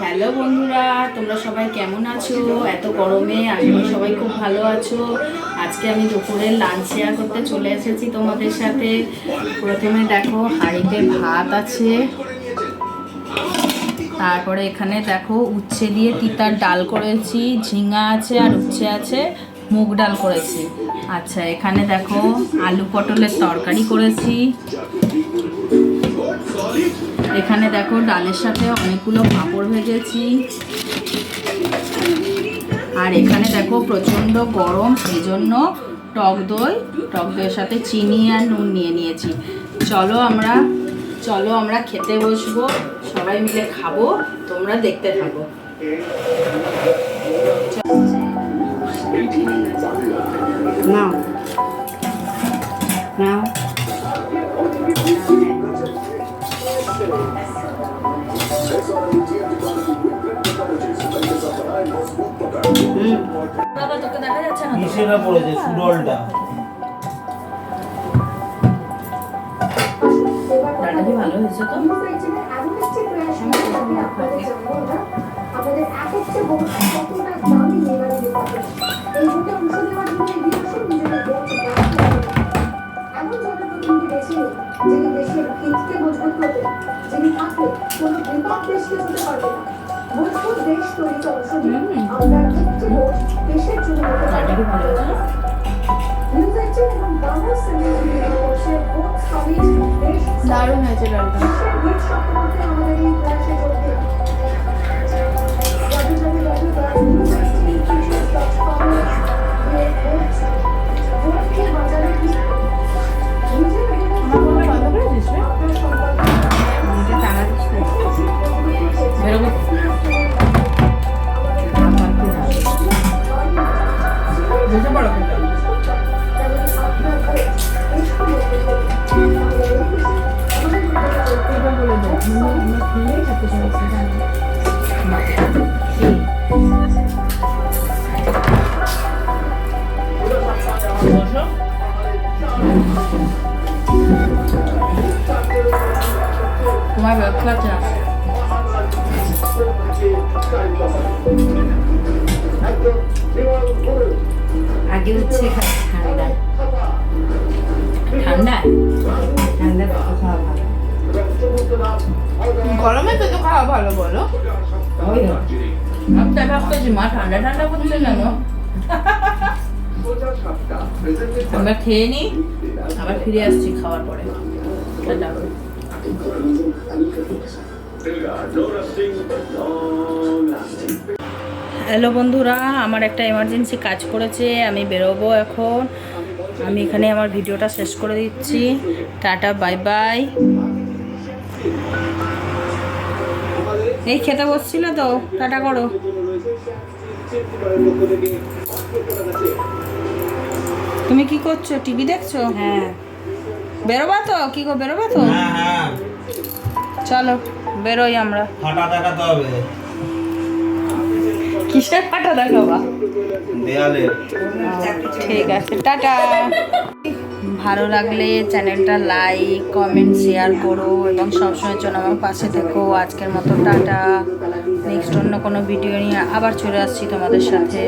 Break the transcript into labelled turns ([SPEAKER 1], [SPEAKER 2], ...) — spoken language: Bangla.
[SPEAKER 1] হ্যালো বন্ধুরা, তোমরা সবাই কেমন আছো? এত গরমে করি সবাই খুব ভালো আছো। আজকে আমি দুপুরে লাঞ্চ শেয়ার করতে চলে এসেছি তোমাদের সাথে। প্রথমে দেখো হাঁড়িতে ভাত আছে। তারপরে এখানে দেখো উচ্ছে দিয়ে তিতার ডাল করেছি, ঝিঙা আছে আর উচ্ছে আছে, মুগ ডাল করেছি। আচ্ছা এখানে দেখো আলু পটলের তরকারি করেছি। এখানে দেখো ডালের সাথে অনেকগুলো পাঁপড় ভেজেছি। আর এখানে দেখো প্রচণ্ড গরম সেই জন্য টক দই, টক দইয়ের সাথে চিনি আর নুন নিয়ে নিয়েছি। চলো আমরা চলো আমরা খেতে বসবো, সবাই মিলে খাব, তোমরা দেখতে থাকো।
[SPEAKER 2] নাও।
[SPEAKER 1] বাবা তোকে দেখা যাচ্ছে না
[SPEAKER 3] হিসেবে পড়েছে সুডলটা?
[SPEAKER 1] ডালটা ভালো হয়েছে তো?
[SPEAKER 4] আমাদের এক হচ্ছে দেশকে হতে পারবে না। মজবুত দেশ তৈরিতে অংশ নিন আমরা একটি ভোট দেশের জন্য হতে পারে।
[SPEAKER 1] ডালটা কি ভালো হয়েছে না?
[SPEAKER 4] নিউজ এইটিন এবং বাংলা সিনেমা কোর্সের ভোট সমিট দেশ
[SPEAKER 2] দারুণ হয়েছে ডালটা
[SPEAKER 1] বুঝতে পারো কিন্তু?
[SPEAKER 2] এটা বলে দাও আমরা আমরা খেলেই খেতে চাইছি জানি
[SPEAKER 1] বসো। তোমার ব্যবসা আছে না
[SPEAKER 2] খাচ্ছি ঠান্ডায়।
[SPEAKER 1] ঠান্ডা
[SPEAKER 2] ঠান্ডা খাওয়া ভালো।
[SPEAKER 5] গরমে তো তো খাওয়া ভালো বলো।
[SPEAKER 1] আমি ভাবতেছি মা ঠান্ডা ঠান্ডা করছে কেন? আমরা খেয়ে নিই আবার ফিরে আসছি খাওয়ার পরে। টাটা। হ্যালো বন্ধুরা আমার একটা এমার্জেন্সি কাজ পড়েছে আমি বেরোবো এখন। আমি এখানে আমার ভিডিওটা শেষ করে দিচ্ছি। টাটা বাই বাই এই খেতে বসছিল তো? টাটা করো। তুমি কি করছ? টিভি দেখছ?
[SPEAKER 2] হ্যাঁ।
[SPEAKER 1] বেরোবা তো? কি গো বেরোবা তো?
[SPEAKER 3] হ্যাঁ হ্যাঁ।
[SPEAKER 1] চলো বেরোই আমরা।
[SPEAKER 3] হবে।
[SPEAKER 1] কিসের দেখাবা?
[SPEAKER 3] দেয়ালে।
[SPEAKER 1] ঠিক আছে টাটা। ভালো লাগলে চ্যানেলটা লাইক কমেন্ট শেয়ার করো এবং সবসময়ের জন্য আমার পাশে থেকো। আজকের মতো টাটা। নেক্সট অন্য কোনো ভিডিও নিয়ে আবার চলে আসছি তোমাদের সাথে।